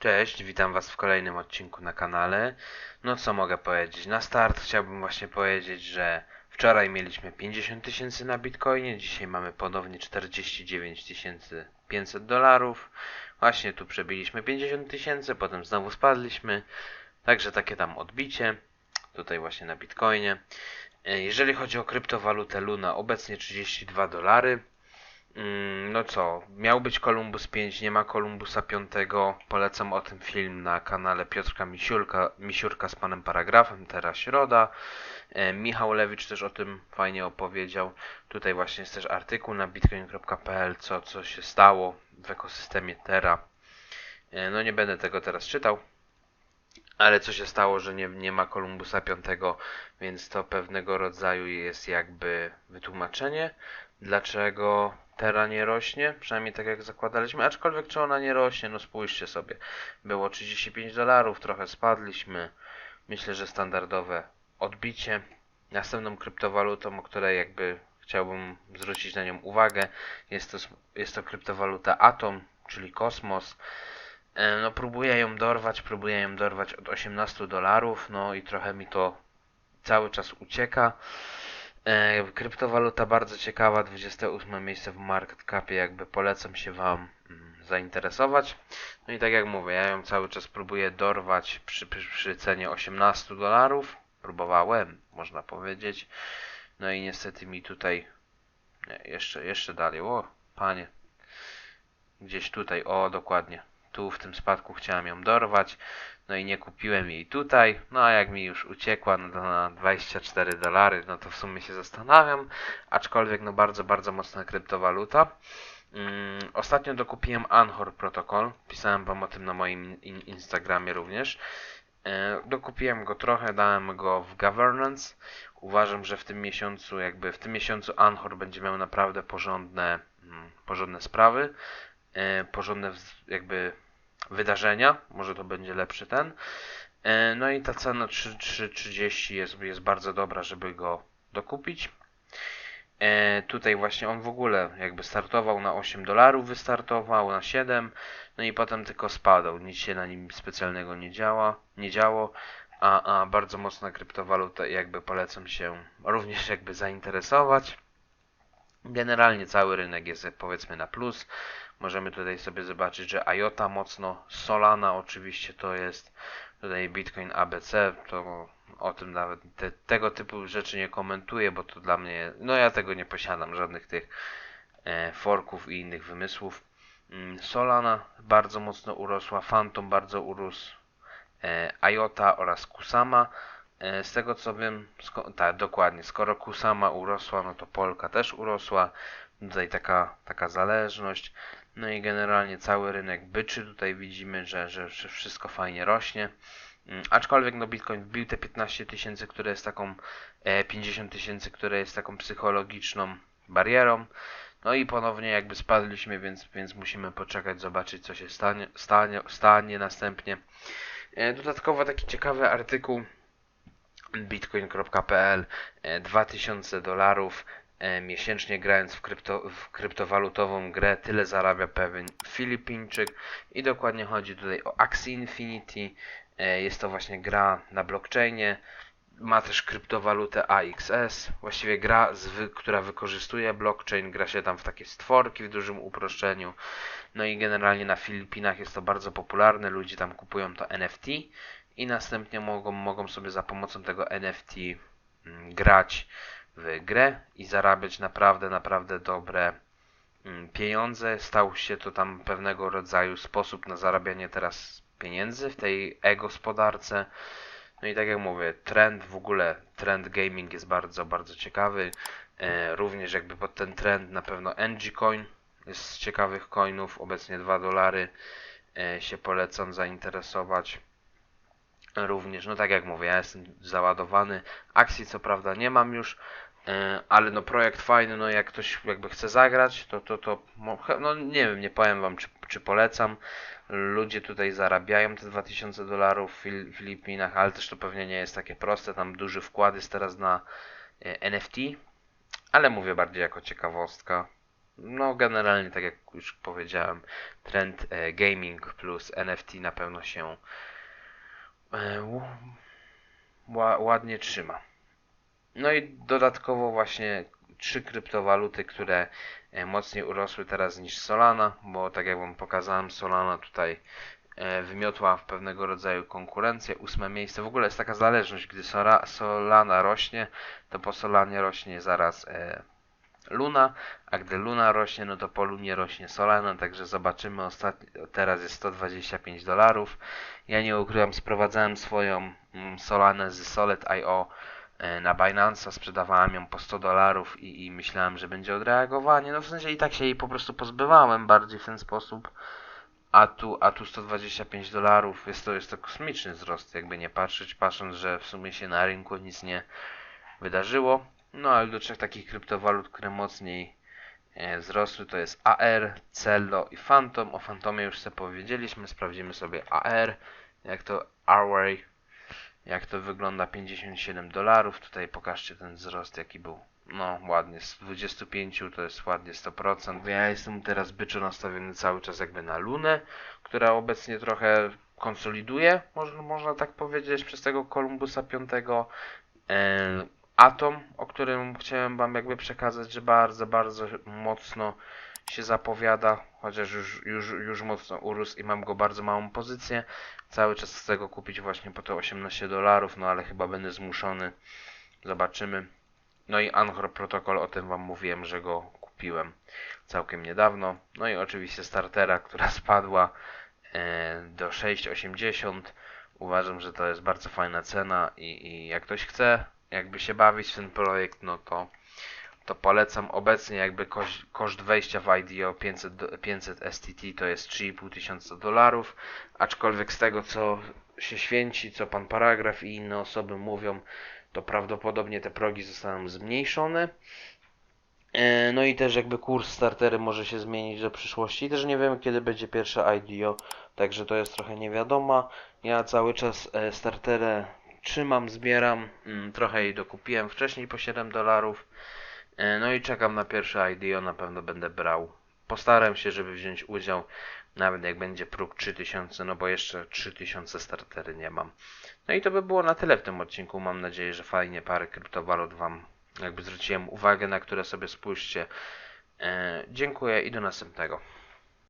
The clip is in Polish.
Cześć, witam Was w kolejnym odcinku na kanale. No co mogę powiedzieć? Na start chciałbym właśnie powiedzieć, że wczoraj mieliśmy 50 tysięcy na Bitcoinie, dzisiaj mamy ponownie 49 500 dolarów. Właśnie tu przebiliśmy 50 tysięcy, potem znowu spadliśmy. Także takie tam odbicie. Tutaj właśnie na Bitcoinie. E, Jeżeli chodzi o kryptowalutę Luna, obecnie 32 dolary. Mm, No co, miał być Columbus 5, nie ma Columbusa 5. Polecam o tym film na kanale Piotrka Misiurka, Misiurka z panem paragrafem, teraz środa. E, Michał Lewicz też o tym fajnie opowiedział. Tutaj właśnie jest też artykuł na bitcoin.pl, co, co się stało w ekosystemie Terra. E, No nie będę tego teraz czytał, ale co się stało, że nie, nie ma Columbusa 5, więc to pewnego rodzaju jest jakby wytłumaczenie, dlaczego Terra nie rośnie, przynajmniej tak jak zakładaliśmy, aczkolwiek czy ona nie rośnie, no spójrzcie sobie, było 35 dolarów, trochę spadliśmy, myślę, że standardowe odbicie. Następną kryptowalutą, o której jakby chciałbym zwrócić na nią uwagę, jest to, jest to kryptowaluta Atom, czyli Kosmos. E, No próbuję ją dorwać, próbuję ją dorwać od 18 dolarów, no i trochę mi to cały czas ucieka. E, kryptowaluta bardzo ciekawa, 28 miejsce w market capie, jakby polecam się Wam mm, zainteresować. No i tak jak mówię, ja ją cały czas próbuję dorwać przy, przy, przy cenie 18 dolarów. Próbowałem, można powiedzieć. No i niestety mi tutaj nie, jeszcze, jeszcze dalej, o panie, gdzieś tutaj, o dokładnie, tu w tym spadku chciałem ją dorwać, no i nie kupiłem jej tutaj, no a jak mi już uciekła no na 24 dolary, no to w sumie się zastanawiam, aczkolwiek no bardzo, bardzo mocna kryptowaluta. Mm, ostatnio dokupiłem Anchor Protocol, pisałem wam o tym na moim in Instagramie również. E, dokupiłem go trochę, dałem go w governance. Uważam, że w tym miesiącu, jakby w tym miesiącu Anchor będzie miał naprawdę porządne, mm, porządne sprawy, porządne wz- jakby wydarzenia. Może to będzie lepszy ten. E, no i ta cena 3,30 jest, jest bardzo dobra, żeby go dokupić. E, tutaj właśnie on w ogóle jakby startował na 8 dolarów, wystartował na 7, no i potem tylko spadał. Nic się na nim specjalnego nie działa, nie działo, a, a bardzo mocna kryptowaluta jakby polecam się również jakby zainteresować. Generalnie cały rynek jest powiedzmy na plus. Możemy tutaj sobie zobaczyć, że IOTA mocno, Solana oczywiście to jest, tutaj Bitcoin ABC, to o tym nawet te, tego typu rzeczy nie komentuję, bo to dla mnie, no ja tego nie posiadam, żadnych tych e, forków i innych wymysłów. Mm, Solana bardzo mocno urosła, Phantom bardzo urósł, e, IOTA oraz Kusama. E, z tego co wiem, tak dokładnie, skoro Kusama urosła, no to Polka też urosła. Tutaj taka, taka zależność. No i generalnie cały rynek byczy. Tutaj widzimy, że, że, że wszystko fajnie rośnie. Mm, Aczkolwiek no Bitcoin wbił te 15 tysięcy, które jest taką e, 50 tysięcy, które jest taką psychologiczną barierą. No i ponownie jakby spadliśmy, więc, więc musimy poczekać, zobaczyć co się stanie, stanie, stanie następnie. E, Dodatkowo taki ciekawy artykuł bitcoin.pl e, 2000 dolarów e, miesięcznie grając w, krypto, w kryptowalutową grę tyle zarabia pewien Filipińczyk. I dokładnie chodzi tutaj o Axie Infinity. E, jest to właśnie gra na blockchainie. Ma też kryptowalutę AXS właściwie gra, która wykorzystuje blockchain. Gra się tam w takie stworki w dużym uproszczeniu. No i generalnie na Filipinach jest to bardzo popularne. Ludzie tam kupują to NFT i następnie mogą, mogą sobie za pomocą tego NFT mm, grać w grę i zarabiać naprawdę, naprawdę dobre mm, pieniądze. Stał się to tam pewnego rodzaju sposób na zarabianie teraz pieniędzy w tej e-gospodarce. No i tak jak mówię, trend w ogóle, trend gaming jest bardzo, bardzo ciekawy. E, również jakby pod ten trend na pewno NG Coin jest z ciekawych coinów, obecnie 2 dolary. E, się polecam zainteresować. Również, no tak jak mówię, ja jestem załadowany. Akcji co prawda nie mam już, e, ale no projekt fajny, no jak ktoś jakby chce zagrać, to to, to no nie wiem, nie powiem wam czy, czy polecam. Ludzie tutaj zarabiają te 2000 dolarów w Fil- Filipinach, ale też to pewnie nie jest takie proste, tam duży wkład jest teraz na e, NFT, ale mówię bardziej jako ciekawostka. no generalnie tak jak już powiedziałem, trend e, gaming plus NFT na pewno się ładnie trzyma. No i dodatkowo właśnie trzy kryptowaluty, które e, mocniej urosły teraz niż Solana, bo tak jak wam pokazałem, Solana tutaj e, wymiotła w pewnego rodzaju konkurencję. Ósme miejsce. W ogóle jest taka zależność, gdy Solana rośnie, to po Solanie rośnie zaraz e, Luna, a gdy Luna rośnie, no to po Lunie rośnie Solana, także zobaczymy. Ostatni, teraz jest 125 dolarów. Ja nie ukrywam, sprowadzałem swoją mm, Solanę z Solid.io e, na Binance'a, sprzedawałem ją po 100 dolarów i, i myślałem, że będzie odreagowanie. No w sensie i tak się jej po prostu pozbywałem bardziej w ten sposób. A tu, a tu 125 dolarów jest to, jest to kosmiczny wzrost, jakby nie patrzeć, patrząc, że w sumie się na rynku nic nie wydarzyło. No ale do trzech takich kryptowalut, które mocniej e, wzrosły, to jest AR, Cello i Phantom. O Phantomie już sobie powiedzieliśmy, sprawdzimy sobie AR, jak to Arway, jak to wygląda 57 dolarów. Tutaj pokażcie ten wzrost jaki był. No ładnie, z 25 to jest ładnie 100%. Ja jestem teraz byczo nastawiony cały czas jakby na Lunę, która obecnie trochę konsoliduje, można, można tak powiedzieć, przez tego Columbusa 5. Atom, o którym chciałem Wam jakby przekazać, że bardzo, bardzo mocno się zapowiada, chociaż już, już, już mocno urósł i mam go bardzo małą pozycję. Cały czas chcę go kupić właśnie po te 18 dolarów, no ale chyba będę zmuszony. Zobaczymy. No i Anchor Protocol, o tym Wam mówiłem, że go kupiłem całkiem niedawno. No i oczywiście Startera, która spadła e, do 6,80. Uważam, że to jest bardzo fajna cena i, i jak ktoś chce jakby się bawić w ten projekt, no to, to polecam. Obecnie jakby koszt, koszt wejścia w IDO 500, do- 500 STT to jest 3,5 tysiąca dolarów, aczkolwiek z tego co się święci, co pan paragraf i inne osoby mówią, to prawdopodobnie te progi zostaną zmniejszone. E, No i też jakby kurs startery może się zmienić do przyszłości. Też nie wiemy kiedy będzie pierwsze IDO, także to jest trochę niewiadoma. Ja cały czas e, starterę trzymam, zbieram. Mm, Trochę jej dokupiłem wcześniej po 7 dolarów. E, No i czekam na pierwsze IDO, na pewno będę brał. Postaram się, żeby wziąć udział, nawet jak będzie próg 3000, no bo jeszcze 3000 startery nie mam. No i to by było na tyle w tym odcinku. Mam nadzieję, że fajnie parę kryptowalut Wam jakby zwróciłem uwagę, na które sobie spójrzcie. E, Dziękuję i do następnego.